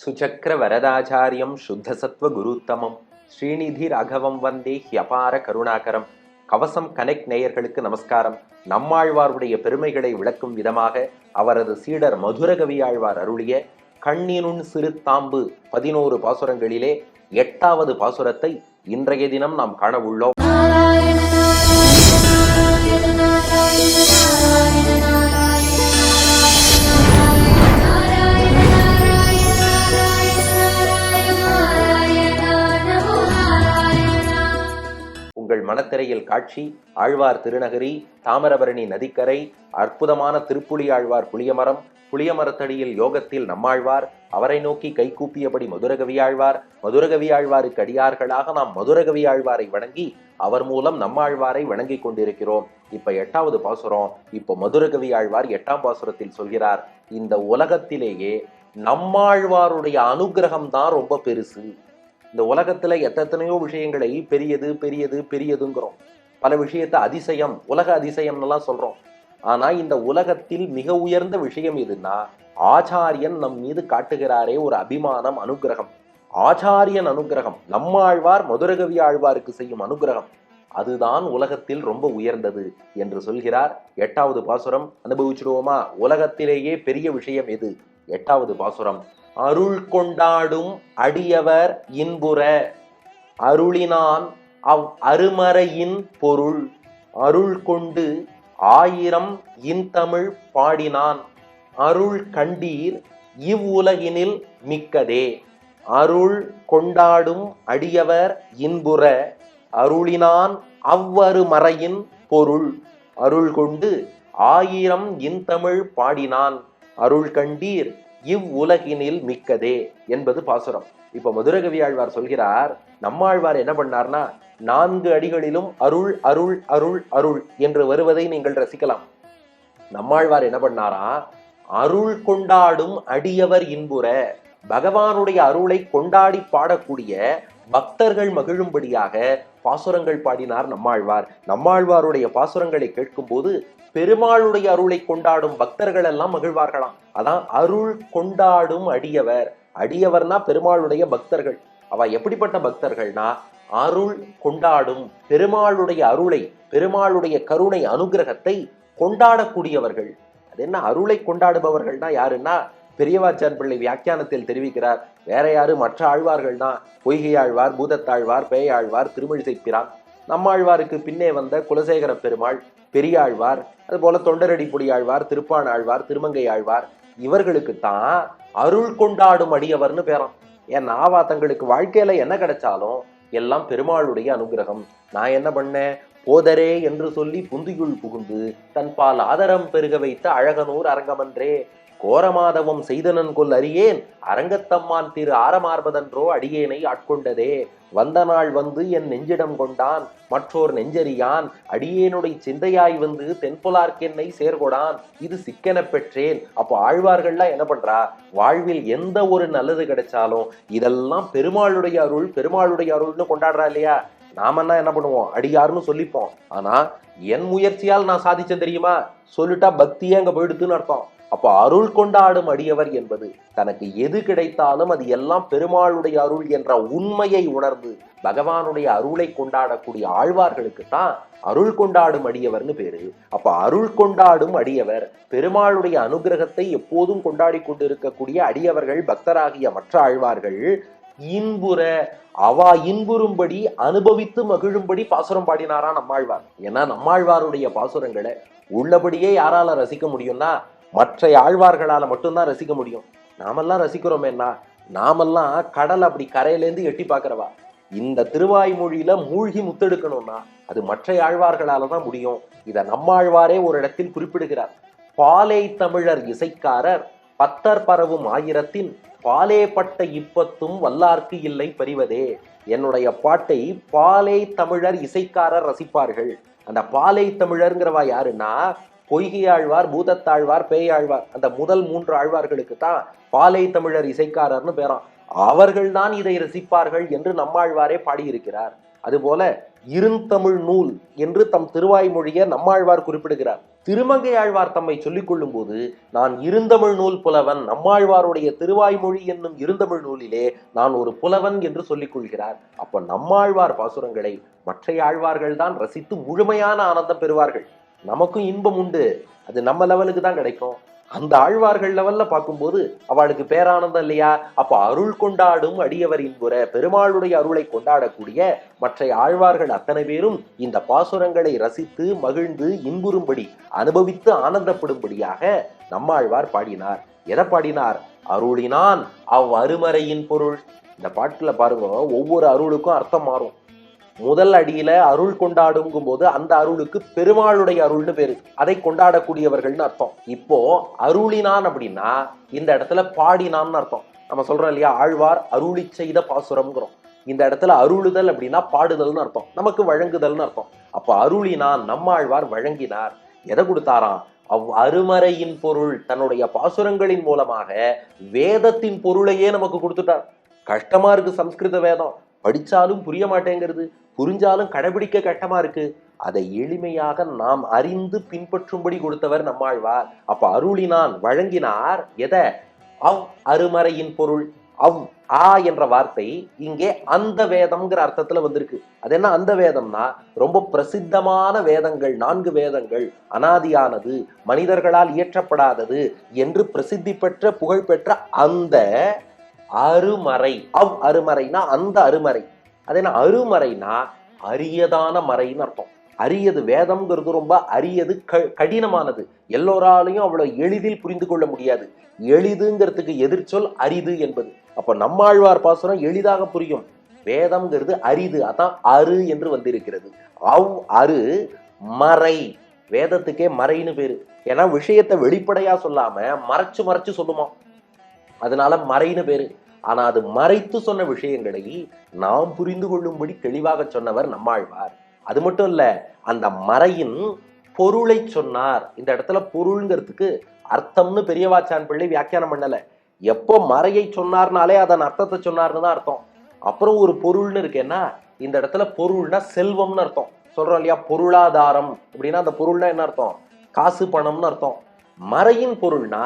சுச்சக்கர வரதாச்சாரியம் சுத்தசத்வ குருத்தமம். ஸ்ரீநிதி ராகவம் வந்தே ஹியபார கருணாகரம். கவசம் கனெக்ட் நேயர்களுக்கு நமஸ்காரம். நம்மாழ்வாருடைய பெருமைகளை விளக்கும் விதமாக அவரது சீடர் மதுரகவியாழ்வார் அருளிய கண்ணினுண் சிறுத்தாம்பு பதினோரு பாசுரங்களிலே எட்டாவது பாசுரத்தை இன்றைய தினம் நாம் காண உள்ளோம். உங்கள் மனத்திரையில் காட்சி ஆழ்வார் திருநகரி தாமிரபரணி நதிக்கரை அற்புதமான திருப்புலி ஆழ்வார் புளியமரம் புளியமரத்தடியில் யோகத்தில் நம்மாழ்வார் அவரை நோக்கி கைகூப்பியபடி மதுரகவியாழ்வார் மதுரகவியாழ்வாருக்கு அடியார்களாக நாம் மதுரகவியாழ்வாரை வணங்கி அவர் மூலம் நம்மாழ்வாரை வணங்கி கொண்டிருக்கிறோம். இப்ப எட்டாவது பாசுரம் இப்போ மதுரகவியாழ்வார் எட்டாம் பாசுரத்தில் சொல்கிறார் இந்த உலகத்திலேயே நம்மாழ்வாருடைய அனுகிரகம் தான் ரொம்ப பெருசு. இந்த உலகத்துல எத்தனையோ விஷயங்களை பெரியது பெரியது பெரியதுங்கிறோம். பல விஷயத்தை அதிசயம் உலக அதிசயம்னுலாம் சொல்றோம். ஆனா இந்த உலகத்தில் மிக உயர்ந்த விஷயம் எதுன்னா ஆச்சாரியன் நம் மீது காட்டுகிறாரே ஒரு அபிமானம் அனுகிரகம். ஆச்சாரியன் அனுகிரகம் நம்மாழ்வார் மதுரகவி ஆழ்வாருக்கு செய்யும் அனுகிரகம். அதுதான் உலகத்தில் ரொம்ப உயர்ந்தது என்று சொல்கிறார் எட்டாவது பாசுரம். அனுபவிச்சிடுவோமா? உலகத்திலேயே பெரிய விஷயம் எது? எட்டாவது பாசுரம். அருள் கொண்டாடும் அடியவர் இன்புற. அருளினான் அவ் அருமறையின் பொருள். அருள் கொண்டு ஆயிரம் இன்தமிழ் பாடினான். அருள் கண்டீர் இவ்வுலகினில் மிக்கதே. அருள் கொண்டாடும் அடியவர் இன்புற. அருளினான் அவ்வரு மறையின் பொருள். அருள் கொண்டு ஆயிரம் இன்தமிழ் பாடினான். அருள் கண்டீர் இவ்வுலகினில் மிக்கதே என்பது பாசுரம். இப்ப மதுரகவியாழ்வார் சொல்கிறார் நம்மாழ்வார் என்ன பண்ணார்னா நான்கு அடிகளிலும் அருள் அருள் அருள் அருள் என்று வருவதை நீங்கள் ரசிக்கலாம். நம்மாழ்வார் என்ன பண்ணாரா அருள் கொண்டாடும் அடியவர் இன்புற பகவானுடைய அருளை கொண்டாடி பாடக்கூடிய பக்தர்கள் மகிழும்படியாக பாசுரங்கள் பாடினார் நம்மாழ்வார். நம்மாழ்வாருடைய பாசுரங்களை கேட்கும்போது பெருமாளுடைய அருளை கொண்டாடும் பக்தர்கள் எல்லாம் மகிழ்வார்களாம். அதான் அருள் கொண்டாடும் அடியவர். அடியவர்னா பெருமாளுடைய பக்தர்கள். அவ எப்படிப்பட்ட பக்தர்கள்னா அருள் கொண்டாடும் பெருமாளுடைய அருளை பெருமாளுடைய கருணை அனுகிரகத்தை கொண்டாடக்கூடியவர்கள். அது என்ன? அருளை கொண்டாடுபவர்கள்னா யாருன்னா? பெரியவாச்சான் பிள்ளை வியாக்கியானத்தில் தெரிவிக்கிறார் வேற யாரு மற்ற ஆழ்வார்கள்னா பொய்கை ஆழ்வார் பூதத்தாழ்வார் பேயாழ்வார் திருமழிசை பிரான் நம்மாழ்வாருக்கு பின்னே வந்த குலசேகர பெருமாள் பெரியாழ்வார் அதுபோல தொண்டரடி பொடியாழ்வார் திருப்பான் ஆழ்வார் திருமங்கை ஆழ்வார் இவர்களுக்கு தான் அருள் கொண்டாடும் அடியவர்னு பேரம். ஏன் நாவா தங்களுக்கு வாழ்க்கையில என்ன கிடைச்சாலும் எல்லாம் பெருமாளுடைய அனுகிரகம். நான் என்ன பண்ணேன்? போதரே என்று சொல்லி புந்தியுள் புகுந்து தன்பால் ஆதரம் பெருக வைத்த அழகனூர் அரங்கமன்றே கோரமாதவம் செய்தனன் கொல் அறியேன். அரங்கத்தம்மான் திரு ஆரமார்பதன்றோ அடியேனை ஆட்கொண்டதே. வந்த நாள் வந்து என் நெஞ்சிடம் கொண்டான். மற்றோர் நெஞ்சறியான். அடியேனுடைய சிந்தையாய் வந்து தென்புலார்க்கென்னை சேர்கொடான். இது சிக்கென பெற்றேன். அப்போ ஆழ்வார்கள்லாம் என்ன பண்றா? வாழ்வில் எந்த ஒரு நல்லது கிடைச்சாலும் இதெல்லாம் பெருமாளுடைய அருள் பெருமாளுடைய அருள்னு கொண்டாடுறா இல்லையா? நாமன்னா என்ன பண்ணுவோம்? அடியாருன்னு சொல்லிப்போம். ஆனா என் முயற்சியால் நான் சாதிச்சேன் தெரியுமா? சொல்லிட்டா பக்தியே அங்க போயிடுதுன்னு அர்த்தம். அப்போ அருள் கொண்டாடும் அடியவர் என்பது தனக்கு எது கிடைத்தாலும் அது எல்லாம் பெருமாளுடைய அருள் என்ற உண்மையை உணர்ந்து பகவானுடைய அருளை கொண்டாடக்கூடிய ஆழ்வார்களுக்கு தான் அருள் கொண்டாடும் அடியவர்னு பேரு. அப்ப அருள் கொண்டாடும் அடியவர் பெருமாளுடைய அனுகிரகத்தை எப்போதும் கொண்டாடி கொண்டிருக்கக்கூடிய அடியவர்கள் பக்தராகிய மற்ற ஆழ்வார்கள். இன்புற அவா இன்புறும்படி அனுபவித்து மகிழும்படி பாசுரம் பாடினாரா நம்மாழ்வார். ஏன்னா நம்மாழ்வாருடைய பாசுரங்களை உள்ளபடியே யாரால ரசிக்க முடியும்னா மற்ற ஆழ்வார்களால் மட்டும்தான் ரசிக்க முடியும். நாமெல்லாம் ரசிக்கிறோமேன்னா நாமெல்லாம் கடல் அப்படி கரையிலேருந்து எட்டி பார்க்குறவா. இந்த திருவாய்மொழியில மூழ்கி முத்தெடுக்கணும்னா அது மற்ற ஆழ்வார்களால தான் முடியும். இதை நம்மாழ்வாரே ஒரு இடத்தில் குறிப்பிடுகிறார். பாலை தமிழர் இசைக்காரர் பத்தர் பரவும் ஆயிரத்தின் பாலே பட்ட இப்பத்தும் வல்லார்க்கு இல்லை பறிவதே என்னுடைய பாட்டை பாலை தமிழர் இசைக்காரர் ரசிப்பார்கள். அந்த பாலை தமிழருங்கிறவா யாருன்னா பொய்கையாழ்வார் பூதத்தாழ்வார் பேயாழ்வார் அந்த முதல் மூன்று ஆழ்வார்களுக்கு தான் பாலை தமிழர் இசைக்காரர்னு பேராம். அவர்கள்தான் இதை ரசிப்பார்கள் என்று நம்மாழ்வாரே பாடியிருக்கிறார். அதுபோல இருந்தமிழ் நூல் என்று தம் திருவாய்மொழியை நம்மாழ்வார் குறிப்பிடுகிறார். திருமங்கை ஆழ்வார் தம்மை சொல்லிக் கொள்ளும் போது நான் இருந்தமிழ் நூல் புலவன் நம்மாழ்வாருடைய திருவாய்மொழி என்னும் இருந்தமிழ் நூலிலே நான் ஒரு புலவன் என்று சொல்லிக் கொள்கிறார். அப்ப நம்மாழ்வார் பாசுரங்களை மற்ற ஆழ்வார்கள் தான் ரசித்து முழுமையான ஆனந்தம் பெறுவார்கள். நமக்கும் இன்பம் உண்டு. அது நம்ம லெவலுக்கு தான் கிடைக்கும். அந்த ஆழ்வார்கள் லெவல்ல பார்க்கும்போது அவளுக்கு பேரானந்தம் இல்லையா? அப்ப அருள் கொண்டாடும் அடியவர் இன்புற பெருமாளுடைய அருளை கொண்டாடக்கூடிய மற்ற ஆழ்வார்கள் அத்தனை பேரும் இந்த பாசுரங்களை ரசித்து மகிழ்ந்து இன்புறும்படி அனுபவித்து ஆனந்தப்படும்படியாக நம்மாழ்வார் பாடினார். எதை பாடினார்? அருளினான். அவ் அருமறையின் பொருள். இந்த பாட்டுல பாருங்க ஒவ்வொரு அருளுக்கும் அர்த்தம் மாறும். முதல் அடியில அருள் கொண்டாடுங்கும் போது அந்த அருளுக்கு பெருமாளுடைய அருள்னு பேரு. அதை கொண்டாடக்கூடியவர்கள்னு அர்த்தம். இப்போ அருளினான் அப்படின்னா இந்த இடத்துல பாடினான்னு அர்த்தம். நம்ம சொல்றோம் இல்லையா ஆழ்வார் அருளி செய்த பாசுரம்ங்கிறோம். இந்த இடத்துல அருளுதல் அப்படின்னா பாடுதல்னு அர்த்தம். நமக்கு வழங்குதல்னு அர்த்தம். அப்ப அருளினான் நம்மாழ்வார் வழங்கினார். எதை கொடுத்தாராம்? அவ் அருமறையின் பொருள் தன்னுடைய பாசுரங்களின் மூலமாக வேதத்தின் பொருளையே நமக்கு கொடுத்துட்டார். கஷ்டமா இருக்கு சம்ஸ்கிருத வேதம். படிச்சாலும் புரிய மாட்டேங்கிறது. புரிஞ்சாலும் கடைபிடிக்க கட்டமா இருக்கு. அதை எளிமையாக நாம் அறிந்து பின்பற்றும்படி கொடுத்தவர் நம்மாழ்வார். அப்ப அருளினான் வழங்கினார் எதை? அவ் அருமறையின் பொருள் அவ் ஆ என்ற வார்த்தை இங்கே அந்த வேதம்ங்கிற அர்த்தத்துல வந்திருக்கு. அது என்ன அந்த வேதம்னா ரொம்ப பிரசித்தமான வேதங்கள் நான்கு வேதங்கள் அனாதியானது மனிதர்களால் இயற்றப்படாதது என்று பிரசித்தி பெற்ற புகழ்பெற்ற அந்த அருமறை. அவ் அருமறைனா அந்த அருமறை. அது என்ன அருமறைனா அரியதான மறைன்னு அர்த்தம். அரியது வேதம்ங்கிறது ரொம்ப அரியது க கடினமானது. எல்லோராலையும் அவ்வளோ எளிதில் புரிந்து கொள்ள முடியாது. எளிதுங்கிறதுக்கு எதிர்ச்சொல் அரிது என்பது. அப்போ நம்மாழ்வார் பாசுரம் எளிதாக புரியும். வேதம்ங்கிறது அரிது அதான் அரு என்று வந்திருக்கிறது. அவ் அரு மறை. வேதத்துக்கே மறைன்னு பேரு. ஏன்னா விஷயத்தை வெளிப்படையா சொல்லாம மறைச்சு மறைச்சு சொல்லுமா. அதனால மறைன்னு பேரு. ஆனால் அது மறைத்து சொன்ன விஷயங்களை நாம் புரிந்து கொள்ளும்படி தெளிவாக சொன்னவர் நம்மாழ்வார். அது மட்டும் இல்லை அந்த மறையின் பொருளை சொன்னார். இந்த இடத்துல பொருள்ங்கிறதுக்கு அர்த்தம்னு பெரியவாச்சான் பிள்ளை வியாக்கியானம் பண்ணலை. எப்போ மறையை சொன்னார்னாலே அதன் அர்த்தத்தை சொன்னார்னு தான் அர்த்தம். அப்புறம் ஒரு பொருள்னு இருக்கேன்னா இந்த இடத்துல பொருள்னா செல்வம்னு அர்த்தம். சொல்றோம் இல்லையா? பொருளாதாரம். அப்படின்னா அந்த பொருள்னா என்ன அர்த்தம்? காசு பணம்னு அர்த்தம். மறையின் பொருள்னா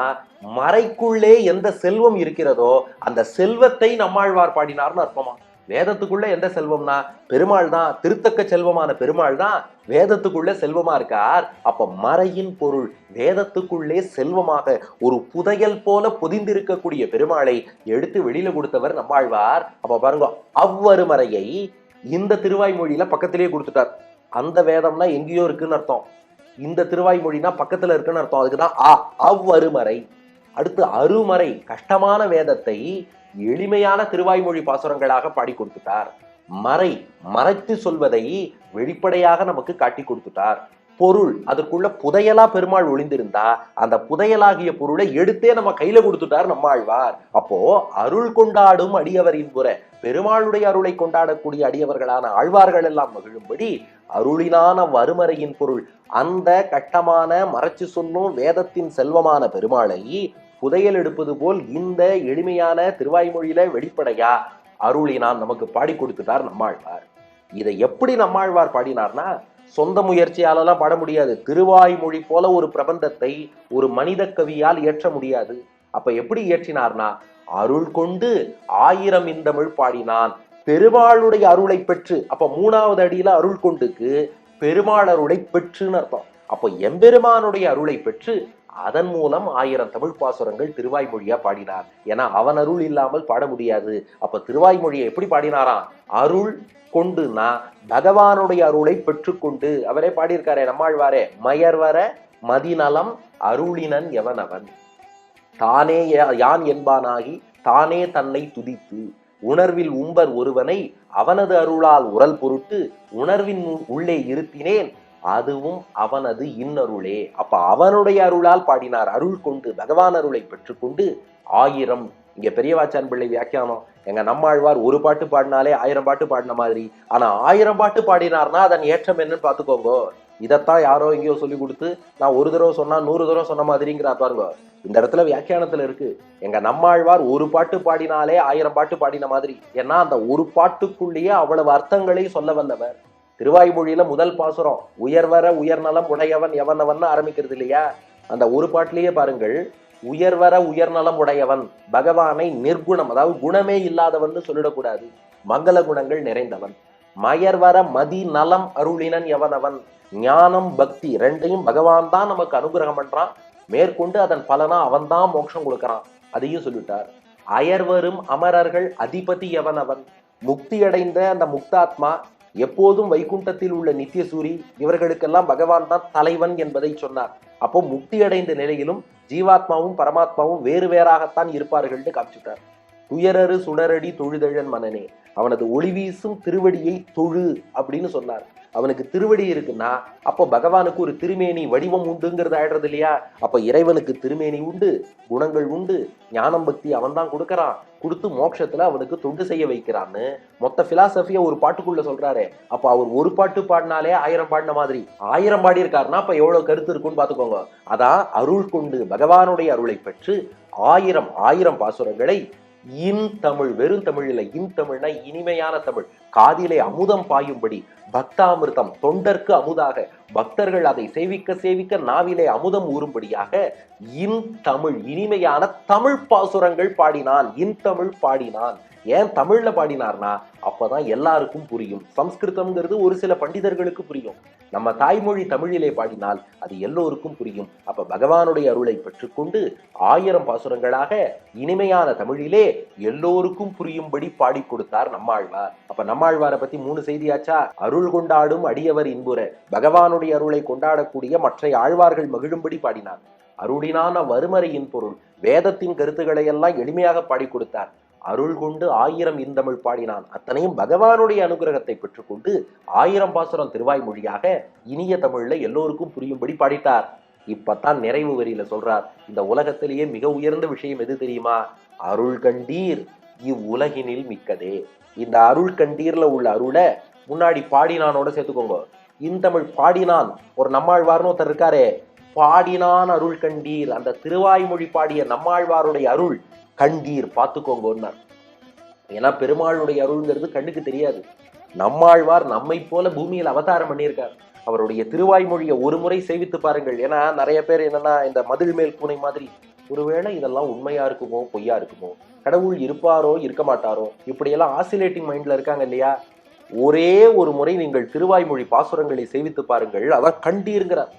மறைக்குள்ளே எந்த செல்வம் இருக்கிறதோ அந்த செல்வத்தை நம்மாழ்வார் பாடினார்னு அர்த்தமா? வேதத்துக்குள்ள எந்த செல்வம்னா? பெருமாள் தான் திருத்தக்க செல்வமான பெருமாள் தான் வேதத்துக்குள்ள செல்வமா இருக்கார். அப்ப மறையின் பொருள் வேதத்துக்குள்ளே செல்வமாக ஒரு புதையல் போல பொதிந்திருக்கக்கூடிய பெருமாளை எடுத்து வெளியில கொடுத்தவர் நம்மாழ்வார். அப்ப பாருங்க அவ்வருமறையை இந்த திருவாய்மொழியில பக்கத்திலேயே கொடுத்துட்டார். அந்த வேதம்னா எங்கேயோ இருக்குன்னு அர்த்தம். இந்த திருவாய்மொழினா பக்கத்துல இருக்குன்னு அர்த்தம். அதுக்கு தான் அ அவ்வருமறை. அடுத்து அருமறை கஷ்டமான வேதத்தை எளிமையான திருவாய்மொழி பாசுரங்களாக பாடி கொடுத்துட்டார். மறை மறைத்து சொல்வதை வெளிப்படையாக நமக்கு காட்டி கொடுத்துட்டார். பொருள் அதற்குள்ள புதையலா பெருமாள் ஒளிந்திருந்தா அந்த புதையலாகிய பொருளை எடுத்தே நம்ம கையில கொடுத்துட்டார் நம்மாழ்வார். அப்போ அருள் கொண்டாடும் அடியவரின் புற பெருமாளுடைய அருளை கொண்டாடக்கூடிய அடியவர்களான ஆழ்வார்கள் எல்லாம் மகிழும்படி அருளினான வறுமறையின் பொருள் அந்த கட்டமான மறைச்சு சொன்னும் வேதத்தின் செல்வமான பெருமாளை புதையல் எடுப்பது போல் இந்த எளிமையான திருவாய்மொழியில வெளிப்படையா அருளினான் நமக்கு பாடி கொடுத்துட்டார் நம்மாழ்வார். இதை எப்படி நம்மாழ்வார் பாடினார்னா சொந்த முயற்சியாலலாம் பாட முடியாது. திருவாய்மொழி போல ஒரு பிரபந்தத்தை ஒரு மனித கவியால் இயற்ற முடியாது. அப்ப எப்படி இயற்றினார்னா அருள் கொண்டு ஆயிரம் இந்தமிழ் பாடினான் பெருமாளுடைய அருளை பெற்று அப்ப மூணாவது அடியில அருள் கொண்டுக்கு பெருமாள் அருளை பெற்றுன்னு அர்த்தம். அப்போ எம்பெருமானுடைய அருளை பெற்று அதன் மூலம் ஆயிரம் தமிழ் பாசுரங்கள் திருவாய்மொழியா பாடினார். ஏன்னா அவன் அருள் இல்லாமல் பாட முடியாது. அப்ப திருவாய்மொழியை எப்படி பாடினாராம்? அருள் கொண்டுனா பகவானுடைய அருளை பெற்றுக்கொண்டு அவரே பாடியிருக்காரே நம்மாழ்வாரே மயர்வர மதிநலம் அருளினன் எவனவன்? தானே யா- யான் என்பானாகி தானே தன்னை துதித்து உணர்வில் உம்பர் ஒருவனை அவனது அருளால் உரல் பொருட்டு உணர்வின் உள்ளே இருத்தினேன் அதுவும் அவனது இன்னருளே. அப்ப அவனுடைய அருளால் பாடினார் அருள் கொண்டு பகவான் அருளை பெற்றுக்கொண்டு ஆயிரம் இங்க பெரியவாச்சான் பிள்ளை வியாக்கியானம். எங்க நம்மாழ்வார் ஒரு பாட்டு பாடினாலே ஆயிரம் பாட்டு பாடின மாதிரி. ஆனா ஆயிரம் பாட்டு பாடினார்னா அதன் ஏற்றம் என்னன்னு பாத்துக்கோங்க இதைத்தான் யாரோ எங்கேயோ சொல்லி கொடுத்து நான் ஒரு தடவை சொன்னா நூறு தடவை சொன்ன மாதிரிங்கிறா பாருங்க. இந்த இடத்துல வியாக்கியானத்துல இருக்கு. எங்க நம்மாழ்வார் ஒரு பாட்டு பாடினாலே ஆயிரம் பாட்டு பாடின மாதிரி. ஏன்னா அந்த ஒரு பாட்டுக்குள்ளேயே அவ்வளவு அர்த்தங்களையும் சொல்ல வந்தவர். திருவாய்மொழியில முதல் பாசுரம் உயர்வர உயர்நலம் உடையவன் எவனவன் ஆரம்பிக்கிறது இல்லையா? அந்த ஒரு பாட்டிலேயே பாருங்கள் உயர்வர உயர்நலம் உடையவன் பகவானை நிர்குணம் அதாவது குணமே இல்லாதவன் சொல்லிடக்கூடாது. மங்கள குணங்கள் நிறைந்தவன். மயர்வர மதி நலம் அருளினன் எவனவன்? ஞானம் பக்தி ரெண்டையும் பகவான் தான் நமக்கு அனுகிரகம் பண்றான். மேற்கொண்டு அதன் பலனா அவன் தான் மோட்சம் கொடுக்கறான். அதையும் சொல்லிட்டார். அயர்வரும் அமரர்கள் அதிபதி எவனவன்? முக்தி அடைந்த அந்த முக்தாத்மா எப்போதும் வைகுண்டத்தில் உள்ள நித்தியசூரி இவர்களுக்கெல்லாம் பகவான் தான் தலைவன் என்பதை சொன்னார். அப்போ முக்தி அடைந்த நிலையிலும் ஜீவாத்மாவும் பரமாத்மாவும் வேறு வேறாகத்தான் இருப்பார்கள்னு காமிச்சுட்டார். துயரறு சுடரடி தொழுதழன் மனனே அவனது ஒளி வீசும் திருவடியை தொழு அப்படின்னு சொன்னார். அவனுக்கு திருவடி இருக்குன்னா அப்போ பகவானுக்கு ஒரு திருமேனி வடிவம் உண்டுங்கிறது ஆயிடுறது இல்லையா? அப்போ இறைவனுக்கு திருமேனி உண்டு குணங்கள் உண்டு ஞானம் பக்தி அவன் தான் கொடுக்கறான். கொடுத்து மோட்சத்துல அவனுக்கு தொண்டு செய்ய வைக்கிறான்னு மொத்த பிலாசபிய ஒரு பாட்டுக்குள்ள சொல்றாரு. அப்போ அவர் ஒரு பாட்டு பாடினாலே ஆயிரம் பாடின மாதிரி. ஆயிரம் பாடி இருக்காருன்னா அப்ப எவ்வளவு கருத்து இருக்குன்னு பாத்துக்கோங்க அதான் அருள் கொண்டு பகவானுடைய அருளை பெற்று ஆயிரம் ஆயிரம் பாசுரங்களை இன் தமிழ் வெறும் தமிழ் இல்லை இன் தமிழ்னா இனிமையான தமிழ். காதிலே அமுதம் பாயும்படி பக்தாமிர்தம் தொண்டர்க்கு அமுதாக. பக்தர்கள் அதை சேவிக்க சேவிக்க நாவிலே அமுதம் ஊறும்படியாக இன் தமிழ் இனிமையான தமிழ் பாசுரங்கள் பாடினான். இன் தமிழ் பாடினான். ஏன் தமிழில் பாடினார்னா அப்பதான் எல்லாருக்கும் புரியும். சம்ஸ்கிருதம்ங்கிறது ஒரு சில பண்டிதர்களுக்கு புரியும். நம்ம தாய்மொழி தமிழிலே பாடினால் அது எல்லோருக்கும் புரியும். அப்போ பகவானுடைய அருளை பெற்றுக்கொண்டு ஆயிரம் பாசுரங்களாக இனிமையான தமிழிலே எல்லோருக்கும் புரியும்படி பாடி கொடுத்தார் நம்மாழ்வார். அப்போ நம்மாழ்வாரை பற்றி மூணு செய்தியாச்சா அருள் கொண்டாடும் அடியவர் இன்புற. பகவானுடைய அருளை கொண்டாடக்கூடிய மற்ற ஆழ்வார்கள் மகிழும்படி பாடினார். அருளினான வறுமறையின் பொருள் வேதத்தின் கருத்துக்களை எல்லாம் எளிமையாக பாடி கொடுத்தார். அருள் கொண்டு ஆயிரம் இந்தமிழ் பாடினான். அத்தனையும் பகவானுடைய அனுகிரகத்தை பெற்றுக்கொண்டு ஆயிரம் பாசுரம் திருவாய்மொழியாக இனிய தமிழ்ல எல்லோருக்கும் புரியும்படி பாடிட்டார். இப்பத்தான் நிறைவு வரியில சொல்றார் இந்த உலகத்திலேயே மிக உயர்ந்த விஷயம் எது தெரியுமா? அருள் கண்டீர் இவ்வுலகினில் மிக்கதே. இந்த அருள் கண்டீர்ல உள்ள அருளை முன்னாடி பாடினானோட சேர்த்துக்கோங்க. இந்தமிழ் பாடினான் ஒரு நம்மாழ்வார்னு ஒருத்தர் இருக்காரே பாடினான் அருள் கண்டீர். அந்த திருவாய்மொழி பாடிய நம்மாழ்வாருடைய அருள் கண்டீர் பார்த்துக்கோங்கன்னார். ஏன்னா பெருமாளுடைய அருள்ங்கிறது கண்ணுக்கு தெரியாது. நம்மாழ்வார் நம்மை போல பூமியில் அவதாரம் பண்ணியிருக்கார். அவருடைய திருவாய்மொழியை ஒரு முறை சேவித்து பாருங்கள். ஏன்னா நிறைய பேர் என்னன்னா இந்த மதில் மேல் பூனை மாதிரி ஒருவேளை இதெல்லாம் உண்மையா இருக்குமோ பொய்யா இருக்குமோ? கடவுள் இருப்பாரோ இருக்க மாட்டாரோ? இப்படியெல்லாம் ஆசிலேட்டிங் மைண்ட்ல இருக்காங்க இல்லையா? ஒரே ஒரு முறை நீங்கள் திருவாய்மொழி பாசுரங்களை சேவித்து பாருங்கள். அதான் கண்டீருங்கிறார்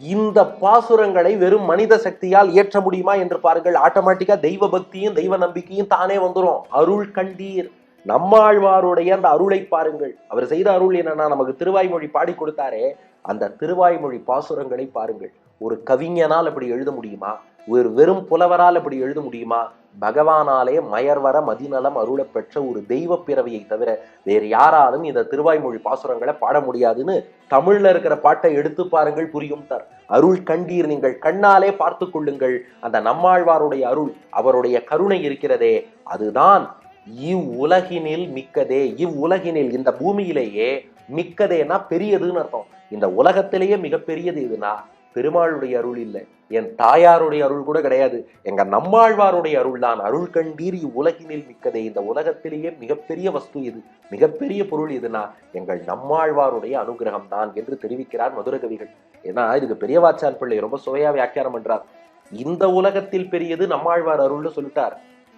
இந்த பாசுரங்களை வெறும் மனித சக்தியால் இயற்ற முடியுமா என்று பாருங்கள். ஆட்டோமேட்டிக்கா தெய்வ பக்தியும் தெய்வ நம்பிக்கையும் தானே வந்துடும் அருள் கண்டீர். நம்மாழ்வாருடைய அந்த அருளை பாருங்கள். அவர் செய்த அருள் என்னன்னா நமக்கு திருவாய்மொழி பாடி கொடுத்தாரே அந்த திருவாய்மொழி பாசுரங்களை பாருங்கள். ஒரு கவிஞனால் அப்படி எழுத முடியுமா? ஒரு வெறும் புலவரால் இப்படி எழுத முடியுமா? பகவானாலே மயர்வர மதிநலம் அருளப்பெற்ற பெற்ற ஒரு தெய்வ பிறவியை தவிர வேறு யாராலும் இந்த திருவாய்மொழி பாசுரங்களை பாட முடியாதுன்னு தமிழ்ல இருக்கிற பாட்டை எடுத்து பாருங்கள் புரியும் தர். அருள் கண்டீர் நீங்கள் கண்ணாலே பார்த்து கொள்ளுங்கள். அந்த நம்மாழ்வாருடைய அருள் அவருடைய கருணை இருக்கிறதே அதுதான் இவ்வுலகினில் மிக்கதே இவ்வுலகினில் இந்த பூமியிலேயே மிக்கதேனா பெரியதுன்னு அர்த்தம். இந்த உலகத்திலேயே மிகப்பெரியது இதுனா பெருமாளுடைய அருள் இல்லை. என் தாயாருடைய அருள் கூட கிடையாது. எங்க நம்மாழ்வாருடைய அருள் தான். அருள் கண்டீர் இவ்வுலகினில் மிக்கதே. இந்த உலகத்திலேயே மிகப்பெரிய வஸ்து இது. மிகப்பெரிய பொருள் இதுனா எங்கள் நம்மாழ்வாருடைய அனுகிரகம் தான் என்று தெரிவிக்கிறார் மதுரகவிகள் ஏன்னா இதுக்கு பெரியவாச்சான் பிள்ளை ரொம்ப சுவையா வியாக்கியானம் பண்றார். இந்த உலகத்தில் பெரியது நம்மாழ்வார் அருள்னு சொல்லிட்டார்.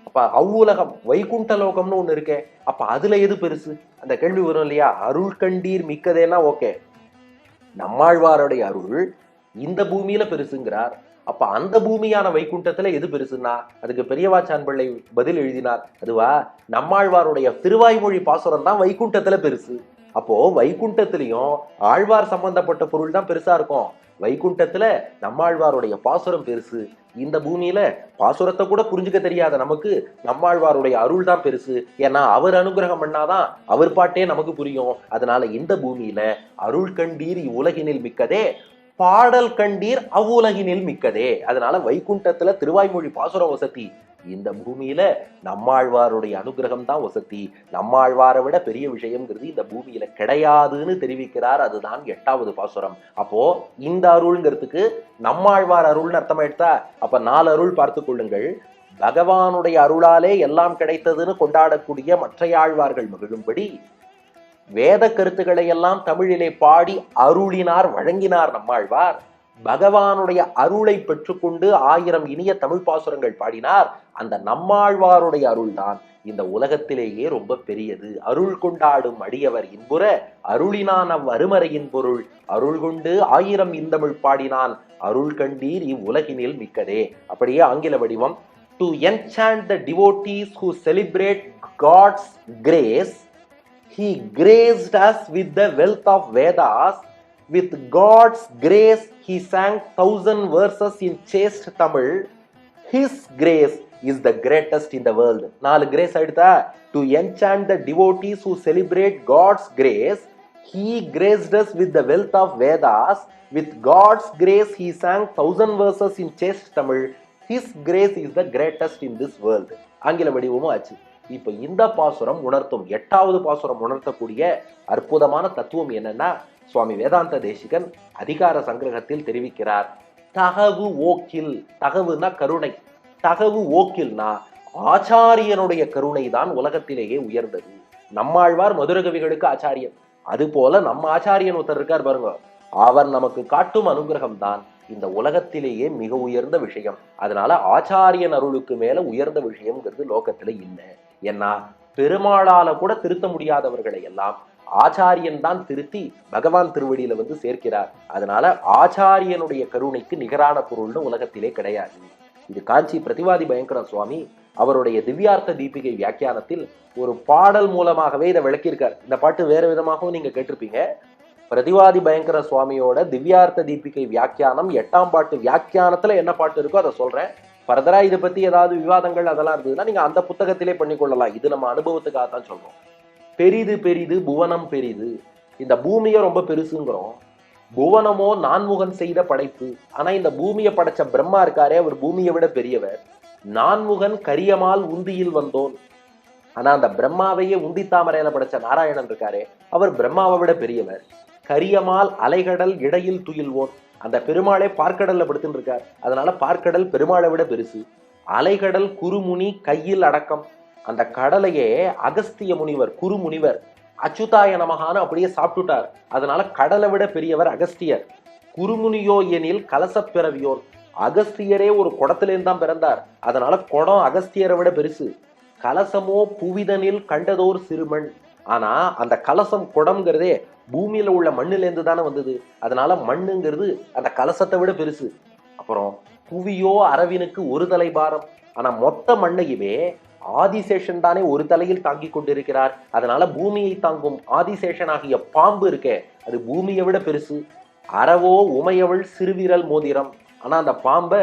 அப்ப அவ்வுலகம் வைகுண்ட லோகம்னு ஒண்ணு இருக்கே. அப்ப அதுல எது பெருசு? அந்த கேள்வி வரும் இல்லையா? அருள் கண்டீர் மிக்கதேனா ஓகே. நம்மாழ்வாருடைய அருள் இந்த பூமியில பெருசுங்கிறார். அப்ப அந்த பூமியான வைகுண்டத்துல எது பெருசுன்னா அதுக்கு பெரியவாச்சான் பிள்ளை பதில் எழுதினார். அதுவா நம்மாழ்வாருடைய திருவாய்மொழி பாசுரம் தான் வைகுண்டத்துல பெருசு. அப்போ வைகுண்டத்திலையும் ஆழ்வார் சம்பந்தப்பட்ட பொருள் தான் பெருசா இருக்கும். வைகுண்டத்துல நம்மாழ்வாருடைய பாசுரம் பெருசு. இந்த பூமியில பாசுரத்தை கூட புரிஞ்சுக்க தெரியாத நமக்கு நம்மாழ்வாருடைய அருள் தான் பெருசு. ஏன்னா அவர் அனுகிரகம் பண்ணாதான் அவர் பாட்டே நமக்கு புரியும். அதனால இந்த பூமியில அருள் கண்டீர் இவ்வுலகினில் மிக்கதே பாடல் கண்டீர் அவ்வுலகினில் மிக்கதே. அதனால வைகுண்டத்துல திருவாய்மொழி பாசுரம் வசதி. இந்த பூமியில நம்மாழ்வாருடைய அனுகிரகம் தான் வசதி. நம்மாழ்வாரை விட பெரிய விஷயம்ங்கிறது இந்த பூமியில கிடையாதுன்னு தெரிவிக்கிறார். அதுதான் எட்டாவது பாசுரம். அப்போ இந்த அருள்ங்கிறதுக்கு நம்மாழ்வார் அருள்னு அர்த்தம் எடுத்தா அப்ப நாலு அருள் பார்த்து கொள்ளுங்கள். பகவானுடைய அருளாலே எல்லாம் கிடைத்ததுன்னு கொண்டாடக்கூடிய மற்ற ஆழ்வார்கள் மகிழும்படி வேத கருத்துக்களை எல்லாம் தமிழிலே பாடி அருளினார் வழங்கினார் நம்மாழ்வார். பகவானுடைய அருளை பெற்றுக்கொண்டு ஆயிரம் இனிய தமிழ் பாசுரங்கள் பாடினார். அந்த நம்மாழ்வாருடைய அருள்தான் இந்த உலகத்திலேயே ரொம்ப பெரியது. அருள் கொண்டாடும் அடியவர் இன்புற அருளினான் அவ் அருமறையின் பொருள். அருள் கொண்டு ஆயிரம் இந்தமிழ் பாடினான். அருள் கண்டீர் இவ்வுலகினில் மிக்கதே. அப்படியே ஆங்கில வடிவம். To enchant the devotees who celebrate God's grace he graced us with the wealth of Vedas. With God's grace, he sang thousand verses in chaste Tamil. His grace is the greatest in the world. நாலு grace ஆயிடுதா to enchant the devotees who celebrate God's grace. He graced us with the wealth of Vedas. With God's grace, he sang thousand verses in chaste Tamil. His grace is the greatest in this world. ஆங்கில வடிவமும் ஆச்சு இப்ப இந்த பாசுரம் உணர்த்தும் எட்டாவது பாசுரம் உணர்த்தக்கூடிய அற்புதமான தத்துவம் என்னன்னா சுவாமி வேதாந்த தேசிகன் அதிகார சங்கிரகத்தில் தெரிவிக்கிறார் தகவு ஓக்கில் தகவுனா கருணை தகவு ஓக்கில்னா ஆச்சாரியனுடைய கருணை தான் உலகத்திலேயே உயர்ந்தது. நம்மாழ்வார் மதுரகவிகளுக்கு ஆச்சாரியன். அது போல நம்ம ஆச்சாரியன் ஒருத்தர் இருக்கார் பாருங்க அவர் நமக்கு காட்டும் அனுகிரகம் தான் இந்த உலகத்திலேயே மிக உயர்ந்த விஷயம். அதனால ஆச்சாரியன் அருளுக்கு மேல உயர்ந்த விஷயம்ங்கிறது லோகத்துல இல்லை. ஏன்னா பெருமாளால கூட திருத்த முடியாதவர்களை எல்லாம் ஆச்சாரியன் தான் திருத்தி பகவான் திருவடியில வந்து சேர்க்கிறார். அதனால ஆச்சாரியனுடைய கருணைக்கு நிகரான பொருள்னு உலகத்திலே கிடையாது. இது காஞ்சி பிரதிவாதி பயங்கர சுவாமி அவருடைய திவ்யார்த்த தீபிகை வியாக்கியானத்தில் ஒரு பாடல் மூலமாகவே இதை விளக்கியிருக்கார். இந்த பாட்டு வேற விதமாகவும் நீங்க கேட்டிருப்பீங்க. பிரதிவாதி பயங்கர சுவாமியோட திவ்யார்த்த தீபிகை வியாக்கியானம் எட்டாம் பாட்டு வியாக்கியானத்துல என்ன பாட்டு இருக்கோ அதை சொல்றேன். ஃபர்தராக இதை பத்தி ஏதாவது விவாதங்கள் அதெல்லாம் இருந்ததுன்னா நீங்க அந்த புத்தகத்திலே பண்ணிக்கொள்ளலாம் இது நம்ம அனுபவத்துக்காக தான் சொல்றோம். பெரிது பெரிது புவனம் பெரிது. இந்த பூமியை ரொம்ப பெருசுங்கிறோம். புவனமோ நான்முகன் செய்த படைப்பு. ஆனா இந்த பூமியை படைச்ச பிரம்மா இருக்காரே அவர் பூமியை விட பெரியவர். நான்முகன் கரியமால் உந்தியில் வந்தோன். ஆனா அந்த பிரம்மாவையே உந்தி தாமரையில படைச்ச நாராயணன் இருக்காரே அவர் பிரம்மாவை விட பெரியவர். கரியமால் அலைகடல் இடையில் துயில்வோன். அந்த பெருமாளே பார்க்கடல்ல படுத்துன்னு இருக்கார் அதனால பார்க்கடல் பெருமாளை விட பெருசு. அலைகடல் குருமுனி கையில் அடக்கம். அந்த கடலையே அகஸ்திய முனிவர் குருமுனிவர் அச்சுதாய நமகான்னு அப்படியே சாப்பிட்டுட்டார். அதனால கடலை விட பெரியவர் அகஸ்தியர். குருமுனியோ எனில் கலசப்பிறவியோர் அகஸ்தியரே ஒரு குடத்திலேருந்து தான் பிறந்தார். அதனால குடம் அகஸ்தியரை விட பெருசு. கலசமோ புவிதனில் கண்டதோர் சிறுமண். ஆனா அந்த கலசம் குடம்ங்கிறதே பூமியில் உள்ள மண்ணிலேருந்து தானே வந்தது. அதனால மண்ணுங்கிறது அந்த கலசத்தை விட பெருசு. அப்புறம் புவியோ அரவினுக்கு ஒரு தலை பாரம். ஆனால் மொத்த மண்ணையுமே ஆதிசேஷன் தானே ஒரு தலையில் தாங்கி கொண்டிருக்கிறார். அதனால பூமியை தாங்கும் ஆதிசேஷன் ஆகிய பாம்பு இருக்கே அது பூமியை விட பெருசு. அறவோ உமையவள் சிறுவிரல் மோதிரம். ஆனா அந்த பாம்பை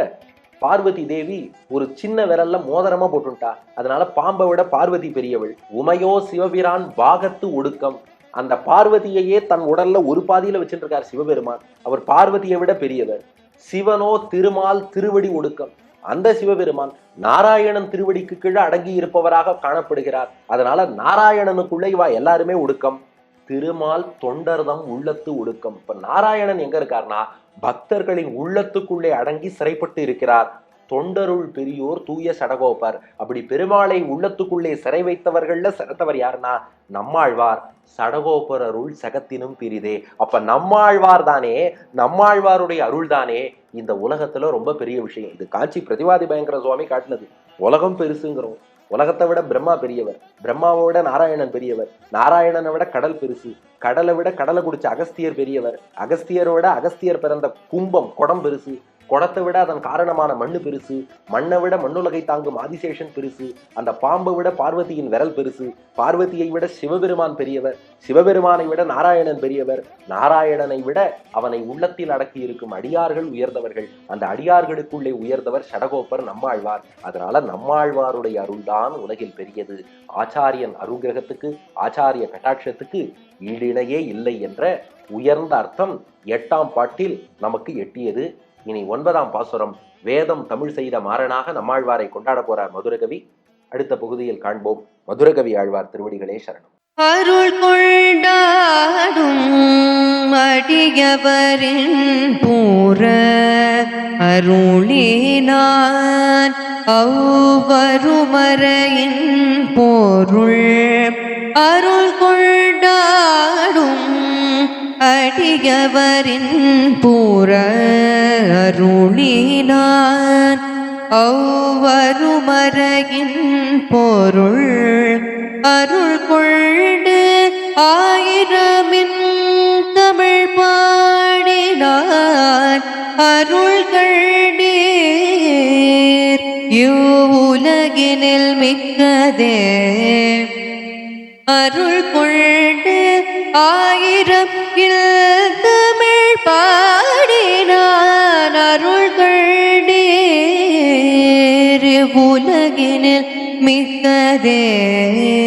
பார்வதி தேவி ஒரு சின்ன விரல்ல மோதிரமா போட்டுட்டா. அதனால பாம்பை விட பார்வதி பெரியவள். உமையோ சிவபிரான் பாகத்து ஒடுக்கம். அந்த பார்வதியையே தன் உடல்ல ஒரு பாதியில வச்சுட்டு இருக்கார் சிவபெருமான். அவர் பார்வதியை விட பெரியவர். சிவனோ திருமால் திருவடி ஒடுக்கம். அந்த சிவபெருமான் நாராயணன் திருவடிக்கு கீழே அடங்கி இருப்பவராக காணப்படுகிறார். அதனால நாராயணனுக்குள்ள இவா எல்லாருமே ஒடுக்கம். திருமால் தொண்டர்தம் உள்ளத்து ஒடுக்கம். இப்ப நாராயணன் எங்க இருக்காருன்னா பக்தர்களின் உள்ளத்துக்குள்ளே அடங்கி சிறைப்பட்டு இருக்கிறார். தொண்டருள் பெரியோர் தூய சடகோபர். அப்படி பெருமாளை உள்ளத்துக்குள்ளே சிறை வைத்தவர்கள்ல சிறந்தவர் யாருன்னா நம்மாழ்வார். சடகோபர் அருள் சகத்தினும் பிரிதே. அப்ப நம்மாழ்வார் தானே நம்மாழ்வாருடைய அருள் தானே. இந்த உலகத்துல ரொம்ப பெரிய விஷயம். இது காட்சி பிரதிவாதி பயங்கர சுவாமி காட்டினது. உலகம் பெருசுங்கிறோம். உலகத்தை விட பிரம்மா பெரியவர். பிரம்மாவை விட நாராயணன் பெரியவர். நாராயணனை விட கடல் பெருசு. கடலை விட கடலை குடிச்ச அகஸ்தியர் பெரியவர். அகஸ்தியரோட அகஸ்தியர் பிறந்த கும்பம் குடம் பெருசு. குடத்தை விட அதன் காரணமான மண்ணு பெருசு மண்ணை விட மண்ணுலகை தாங்கும் ஆதிசேஷன் பெருசு அந்த பாம்பை விட பார்வதியின் விரல் பெருசு பார்வதியை விட சிவபெருமான் பெரியவர் சிவபெருமானை விட நாராயணன் பெரியவர் நாராயணனை விட அவனை உள்ளத்தில் அடக்கி இருக்கும் அடியார்கள் உயர்ந்தவர்கள் அந்த அடியார்களுக்குள்ளே உயர்ந்தவர் சடகோப்பர் நம்மாழ்வார். அதனால நம்மாழ்வாருடைய அருள்தான் உலகில் பெரியது. ஆச்சாரியன் அருகிரகத்துக்கு ஆச்சாரிய கட்டாட்சத்துக்கு ஈடிணையே இல்லை என்ற உயர்ந்த அர்த்தம் எட்டாம் பாட்டில் நமக்கு எட்டியது. இனி ஒன்பதாம் பாசுரம் வேதம் தமிழ் செய்த மாறனாக நம்மாழ்வாரை கொண்டாட போறார் மதுரகவி. அடுத்த பகுதியில் காண்போம். மதுரகவி ஆழ்வார் திருவடிகளே சரணம். அருள் கொண்டாடும் அடியவரின் பூர அருளினான். அவ்வருமரையின் பொருள் அருள் கொள் அடியவரின் பூர அருளினான் ஒவ்வருமரையின் பொருள் அருள் கொண்டு ஆயிரமின் தமிழ் பாடினான் அருள் கண்டீர். இவ்வுலகினில் மிக்கதே. அருள் கொண்டு ஆயிரம் தமிழ் दे